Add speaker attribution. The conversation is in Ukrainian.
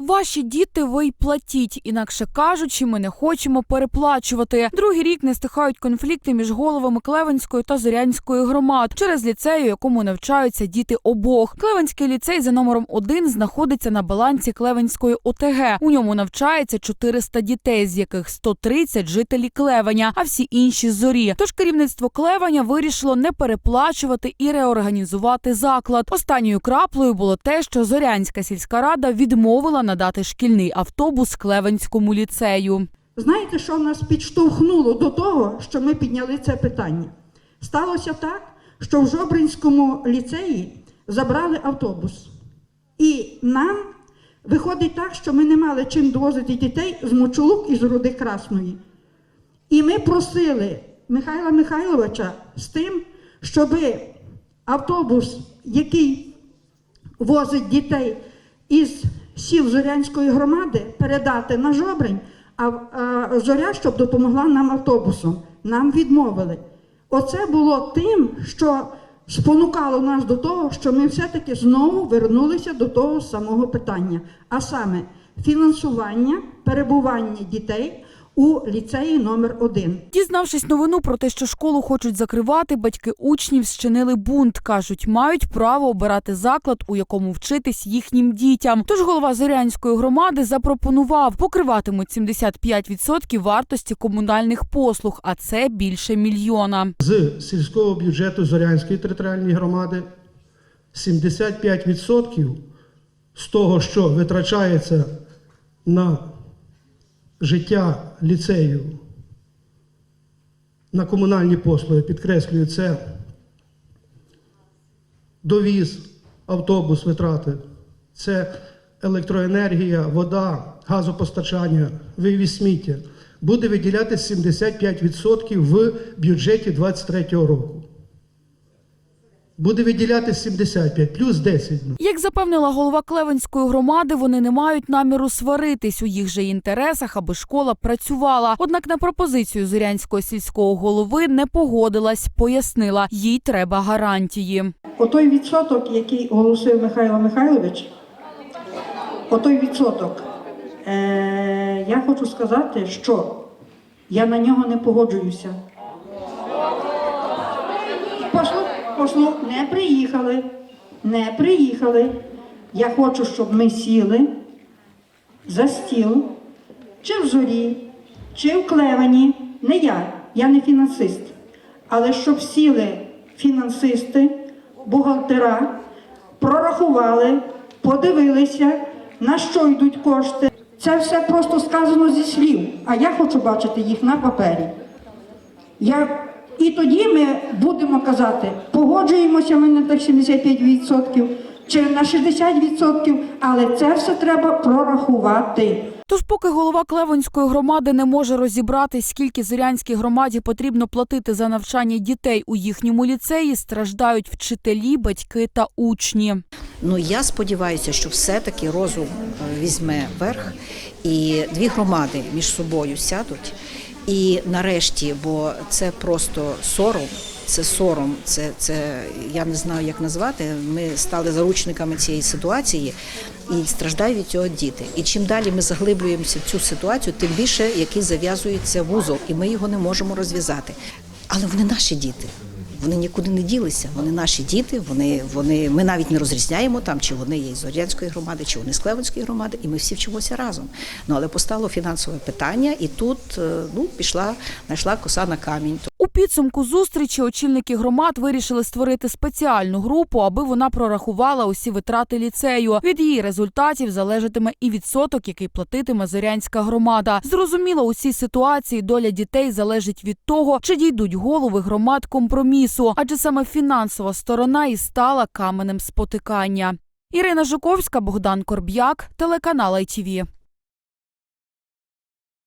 Speaker 1: Ваші діти ви й платіть, інакше кажучи, ми не хочемо переплачувати. Другий рік не стихають конфлікти між головами Клевенської та Зорянської громад через ліцею, якому навчаються діти обох. Клевенський ліцей за номером 1 знаходиться на балансі Клевенської ОТГ. У ньому навчається 400 дітей, з яких 130 – жителі Клевеня, а всі інші зорі. Тож керівництво Клевеня вирішило не переплачувати і реорганізувати заклад. Останньою краплею було те, що Зорянська сільська рада відмовила надати шкільний автобус Клевенському ліцею.
Speaker 2: Знаєте, що нас підштовхнуло до того, що ми підняли це питання? Сталося так, що в Жобринському ліцеї забрали автобус. І нам виходить так, що ми не мали чим довозити дітей з Мочулук і з Руди Красної. І ми просили Михайла Михайловича з тим, щоб автобус, який возить дітей із сіл Зорянської громади, передати на Жобрень, а, Зоря, щоб допомогла нам автобусом. Нам відмовили. Оце було тим, що спонукало нас до того, що ми все-таки знову вернулися до того самого питання, а саме фінансування перебування дітей у ліцеї номер 1
Speaker 1: Дізнавшись новину про те, що школу хочуть закривати, батьки учнів зчинили бунт. кажуть, мають право обирати заклад, у якому вчитись їхнім дітям. Тож голова Зорянської громади запропонував покриватимуть 75% вартості комунальних послуг, а це більше мільйона.
Speaker 3: з сільського бюджету Зорянської територіальної громади 75% з того, що витрачається на життя ліцею, на комунальні послуги, підкреслюю, це довіз, автобус витрати, це електроенергія, вода, газопостачання, вивіз сміття. Буде виділяти 75% в бюджеті 2023 року. Буде виділяти 75 плюс 10.
Speaker 1: Як запевнила голова Клевенської громади, вони не мають наміру сваритись у їх же інтересах, аби школа працювала. Однак на пропозицію зорянського сільського голови не погодилась, пояснила, їй треба гарантії.
Speaker 2: Отой відсоток, який оголосив Михайло Михайлович, отой відсоток, е, я хочу сказати, що я на нього не погоджуюся. Пошло, не приїхали, не приїхали. Я хочу, щоб ми сіли за стіл, чи в зорі, чи в клевені. Не я, я не фінансист. Але щоб сіли фінансисти, бухгалтера, прорахували, подивилися, на що йдуть кошти. Це все просто сказано зі слів, а я хочу бачити їх на папері. Я... І тоді ми будемо казати, погоджуємося ми на тих 75% чи на 60%, але це все треба прорахувати.
Speaker 1: Тож, поки голова Клевенської громади не може розібратись, скільки зорянській громаді потрібно платити за навчання дітей у їхньому ліцеї, страждають вчителі, батьки та учні.
Speaker 4: Ну я сподіваюся, що все-таки розум е, візьме верх, і дві громади між собою сядуть. І нарешті, бо це просто сором, це сором, це, це я не знаю, як назвати. Ми стали заручниками цієї ситуації і страждають від цього діти. І чим далі ми заглиблюємося в цю ситуацію, тим більше який зав'язується вузол, і ми його не можемо розв'язати. Але вони наші діти. Вони нікуди не ділися. Вони наші діти. Вони, вони, ми навіть не розрізняємо там, чи вони є з Ордянської громади, чи вони з Клевенської громади, і ми всі вчимося разом. Ну але постало фінансове питання, і тут е, ну пішла, знайшла коса на камінь.
Speaker 1: Підсумку зустрічі очільники громад вирішили створити спеціальну групу, аби вона прорахувала усі витрати ліцею. Від її результатів залежатиме і відсоток, який платитиме зорянська громада. Зрозуміло, у цій ситуації доля дітей залежить від того, чи дійдуть голови громад компромісу, адже саме фінансова сторона і стала каменем спотикання. Ірина Жуковська, Богдан Корб'як, телеканал ITV.